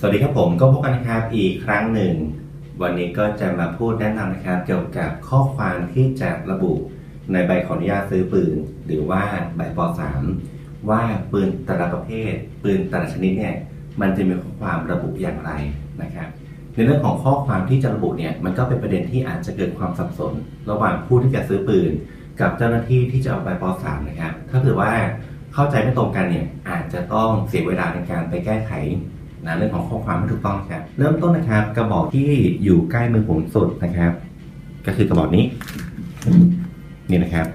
สวัสดีครับผมก็พบกันนะครับอีกครั้งหนึ่ง วันนี้ก็จะมาพูดแนะนำนะครับเกี่ยวกับข้อความที่จะระบุในใบขออนุญาตซื้อปืน หรือว่าใบป .3 ว่าปืนแต่ละประเภท ปืนแต่ละชนิดเนี่ยมันจะมีข้อความระบุอย่างไรนะครับในเรื่องของข้อความที่จะระบุเนี่ยมันก็เป็นประเด็นที่อาจจะเกิดความสับสน ระหว่างผู้ที่จะซื้อปืน กับเจ้าหน้าที่ที่จะเอาใบป .3 นะครับถ้าเกิดว่าเข้าใจไม่ตรงกันเนี่ยอาจจะต้องเสียเวลาในการไปแก้ไข นะเรื่องของข้อความไม่ถูกต้องครับเริ่มต้นนะครับกระบอกที่อยู่ใกล้มือผมสุดนะครับ ก็คือกระบอกนี้ นี่นะครับ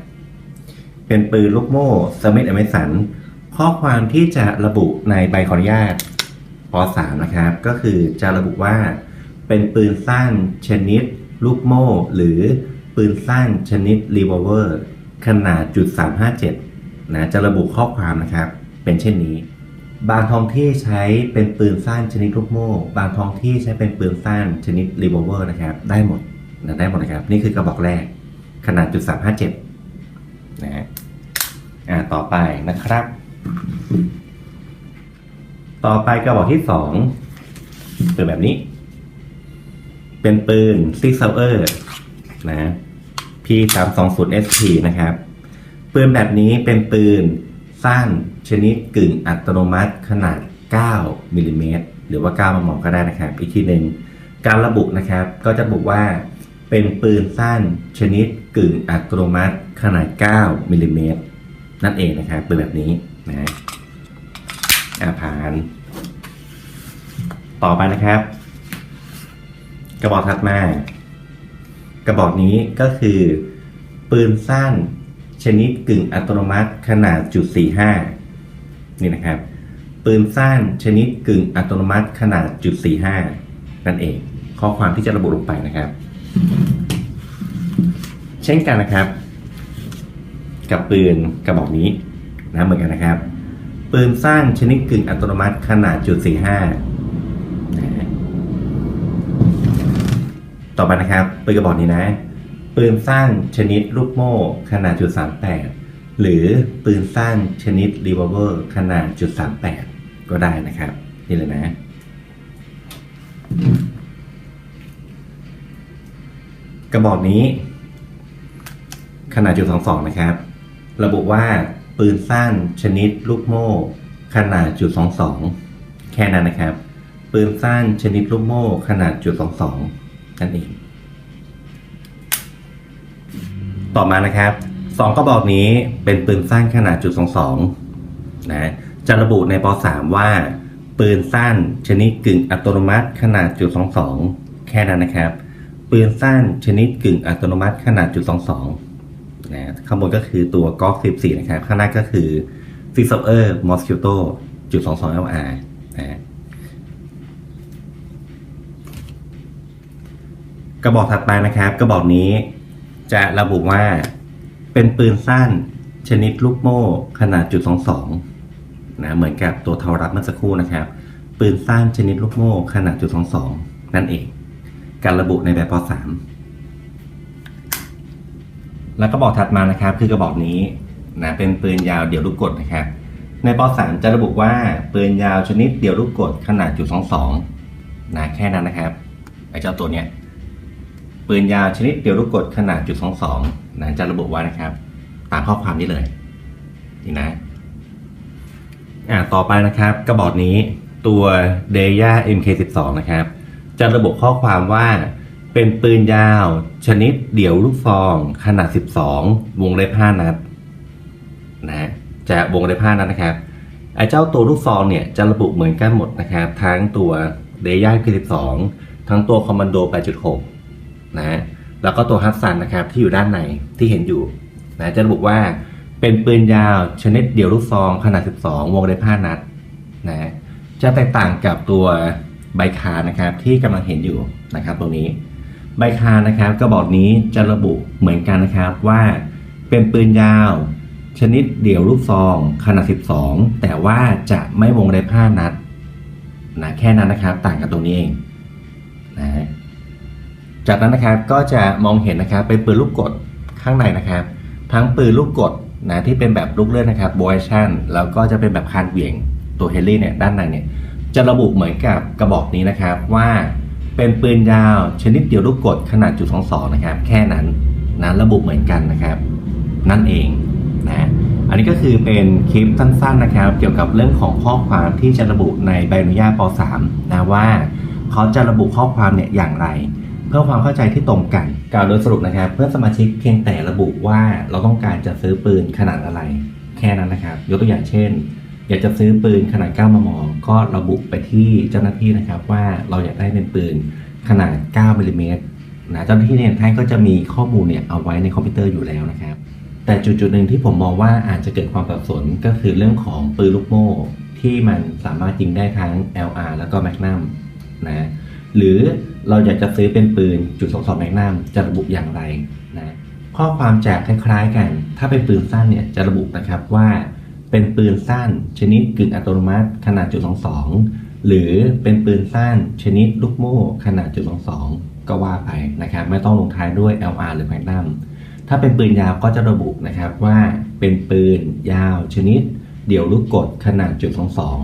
เป็นปืนลูกโม่สมิธอเมสันข้อความที่จะระบุในใบขออนุญาตป .3 นะครับ ก็คือจะระบุว่าเป็นปืนสั้นชนิดลูกโม่ หรือปืนสั้นชนิดรีวอลเวอร์ขนาดจุด357นะจะระบุข้อความนะครับ เป็นเช่นนี้ บางท้องที่ใช้เป็นปืนสั้นชนิดลูกโม่ บางท้องที่ใช้เป็นปืนสั้นชนิดรีวเวอร์นะครับ ได้หมดนะได้หมดนะครับ นี่คือกระบอกแรก ขนาดจุด357นะฮะอ่าต่อไปนะครับ ต่อไปกระบอกที่สองเป็นแบบนี้ เป็นปืนซิกเซอร์นะ P 3 2 0 SP นะครับ ปืนแบบนี้เป็นปืน สั้นชนิดกึ่งอัตโนมัติขนาด 9มิลลิเมตรหรือว่า 9มมก็ได้นะครับ อีกทีหนึ่งการระบุนะครับก็จะบอกว่าเป็นปืนสั้นชนิดกึ่งอัตโนมัติขนาด 9มิลลิเมตรนั่นเองนะครับปืนแบบนี้นะอาผ่าน ต่อไปนะครับ กระบอกถัดมา กระบอกนี้ก็คือ ปืนสั้น ชนิดกึ่งอัตโนมัติขนาดจุด45นี่นะครับ ปืนสั้นชนิดกึ่งอัตโนมัติขนาดจุด45นั่นเอง ข้อความที่จะระบุลงไปนะครับ เช่นกันนะครับ กับปืนกระบอกนี้นะเหมือนกันนะครับ ปืนสั้นชนิดกึ่งอัตโนมัติขนาดจุด45ต่อไปนะครับปืนกระบอกนี้นะ ปืนสั้นชนิดลูกโม่ขนาดจุด38หรือปืนสั้นชนิดรีวอลเวอร์ขนาดจุด38ก็ได้นะครับ นี่เลยนะ กระบอกนี้ ขนาดจุด22นะครับ ระบุว่าปืนสั้นชนิดลูกโม่ ขนาดจุด22แค่นั้นนะครับ ปืนสั้นชนิดลูกโม่ ขนาดจุด22นั่นเอง ต่อมานะครับสองกระบอกนี้เป็นปืนสั้นขนาดจุด22นะจะระบุในป .3 ว่า ปืนสั้นชนิดกึ่งอัตโนมัติขนาดจุด22แค่นั้นนะครับ ปืนสั้นชนิดกึ่งอัตโนมัติขนาดจุด22นะข้างบนก็คือตัวก๊อก14 นะครับ ข้างหน้าก็คือ f i x e r Mosquito จุด22 LR นะกระบอกถัดไปนะครับ กระบอกนี้ จะระบุว่าเป็นปืนสั้นชนิดลูกโม่ขนาดจุด22นะเหมือนกับตัวเทารัดเมื่อสักครู่นะครับ ปืนสั้นชนิดลูกโม่ขนาดจุด22นั่นเอง การระบุในแบบป .3 แล้วก็บอกถัดมานะครับ คือกระบอกนี้นะเป็นปืนยาวเดี่ยวลูกกดนะครับ ในป .3 จะระบุว่าปืนยาวชนิดเดี่ยวลูกกดขนาดจุด22นะแค่นั้นนะครับไอ้เจ้าตัวเนี้ย ปืนยาวชนิดเดียวลูกกดขนาดจุด22นะจะระบุไว้นะครับ ตามข้อความนี้เลยนี่นะอ่าต่อไปนะครับกระบอกนี้ตัว d e y a MK12 นะครับ จะระบุข้อความว่าเป็นปืนยาวชนิดเดี่ยวลูกซอง ขนาด 12 วงเล็บ5นัดนะจะวงเล็บ5นัดนะครับไอ้เจ้าตัวลูกซองเนี่ยจะระบุเหมือนกันหมดนะครับ ทั้งตัว d e y a MK12 ทั้งตัวคอมมานโด 8.6 นะแล้วก็ตัวฮัตซันนะครับที่อยู่ด้านในที่เห็นอยู่นะจะระบุว่าเป็นปืนยาวชนิดเดี่ยวลูกซองขนาด 12 วงเล็บ5นัดนะจะแตกต่างกับตัวใบคานะครับที่กำลังเห็นอยู่นะครับตรงนี้ ใบคานะครับกระบอกนี้จะระบุเหมือนกันนะครับว่าเป็นปืนยาวชนิดเดี่ยวลูกซองขนาด 12 แต่ว่าจะไม่วงเล็บ5นัดนะแค่นั้นนะครับต่างกันตรงนี้เองนะ จากนั้นนะครับก็จะมองเห็นนะครับเป็นปืนลูกกดข้างในนะครับ ทั้งปืนลูกกดนะที่เป็นแบบลูกเลื่อนนะครับโบยชั่นแล้วก็จะเป็นแบบคานเหวี่ยงตัวเฮลี่เนี่ยด้านในเนี่ยจะระบุเหมือนกับกระบอกนี้นะครับว่าเป็นปืนยาวชนิดเดียวลูกกดขนาดจุดสองสองนะครับแค่นั้นนะระบุเหมือนกันนะครับ นั่นเองนะอันนี้ก็คือเป็นคลิปสั้นๆนะครับ เกี่ยวกับเรื่องของข้อความที่จะระบุในใบอนุญาตป .3 นะว่าเขาจะระบุข้อความเนี่ยอย่างไร พื่อความเข้าใจที่ตรงกันกล่าวโดยสรุปนะครับ เพื่อนสมาชิกเพียงแต่ระบุว่าเราต้องการจะซื้อปืนขนาดอะไร แค่นั้นนะครับ ยกตัวอย่างเช่น อยากจะซื้อปืนขนาด 9 มม ก็ระบุไปที่เจ้าหน้าที่นะครับว่าเราอยากได้เป็นปืนขนาด 9มิลลิเมตรนะเจ้าหน้าที่เนี่ยท่านก็จะมีข้อมูลเนี่ยเอาไว้ในคอมพิวเตอร์อยู่แล้วนะครับ แต่จุดจุดๆหนึ่งที่ผมมองว่าอาจจะเกิดความสับสนก็คือเรื่องของปืนลูกโม่ที่มันสามารถยิงได้ทั้ง LR แล้วก็ Magnum นะหรือ เราอยากจะซื้อเป็นปืนจุด22 Magnum จะระบุอย่างไรนะข้อความจะคล้ายๆกัน ถ้าเป็นปืนสั้นเนี่ยจะระบุนะครับว่าเป็นปืนสั้นชนิดกึ่งอัตโนมัติขนาดจุด22หรือเป็นปืนสั้นชนิดลูกโม่ขนาดจุด22ก็ว่าไปนะครับไม่ต้องลงท้ายด้วย LR หรือ Magnum ถ้าเป็นปืนยาวก็จะระบุนะครับว่าเป็นปืนยาวชนิด เดี่ยวลูกกดขนาดจุด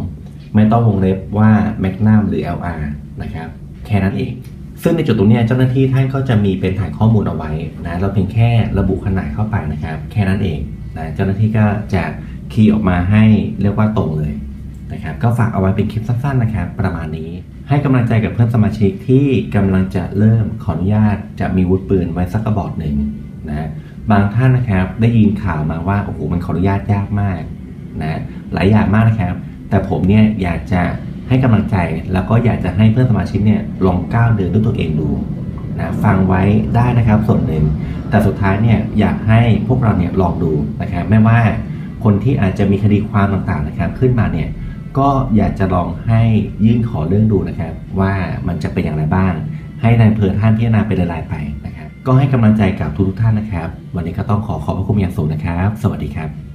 22ไม่ต้องวงเล็บว่า Magnum หรือ LR นะครับ แค่นั้นเอง ซึ่งในจุดตรงนี้เจ้าหน้าที่ท่านก็จะมีเป็นฐานข้อมูลเอาไว้นะเราเพียงแค่ระบุขนาดเข้าไปนะครับ แค่นั้นเองนะเจ้าหน้าที่ก็จะคีย์ออกมาให้เรียกว่าตรงเลยนะครับก็ฝากเอาไว้เป็นคลิปสั้นๆนะครับ ประมาณนี้ให้กำลังใจกับเพื่อนสมาชิกที่กำลังจะเริ่มขออนุญาตจะมีวุธปืนไว้สักกระบอกหนึ่งนะบางท่านนะครับได้ยินข่าวมาว่าโอ้โหมันขออนุญาตยากมากนะหลายอย่างมากนะครับ แต่ผมเนี่ยอยากจะ ให้กำลังใจแล้วก็อยากจะให้เพื่อนสมาชิกเนี่ยลองก้าวเดินด้วยตัวเองดูนะฟังไว้ได้นะครับส่วนหนึ่ง แต่สุดท้ายเนี่ยอยากให้พวกเราเนี่ยลองดูนะครับไม่ว่าคนที่อาจจะมีคดีความต่างๆนะครับขึ้นมาเนี่ยก็อยากจะลองให้ยื่นขอเรื่องดูนะครับ ว่ามันจะเป็นอย่างไรบ้าง ให้นายเพลิท่านพิจารณาเป็นรายๆไปนะครับ ก็ให้กำลังใจกับทุกๆท่านนะครับ วันนี้ก็ต้องขอขอบพระคุณอย่างสูงนะครับ สวัสดีครับ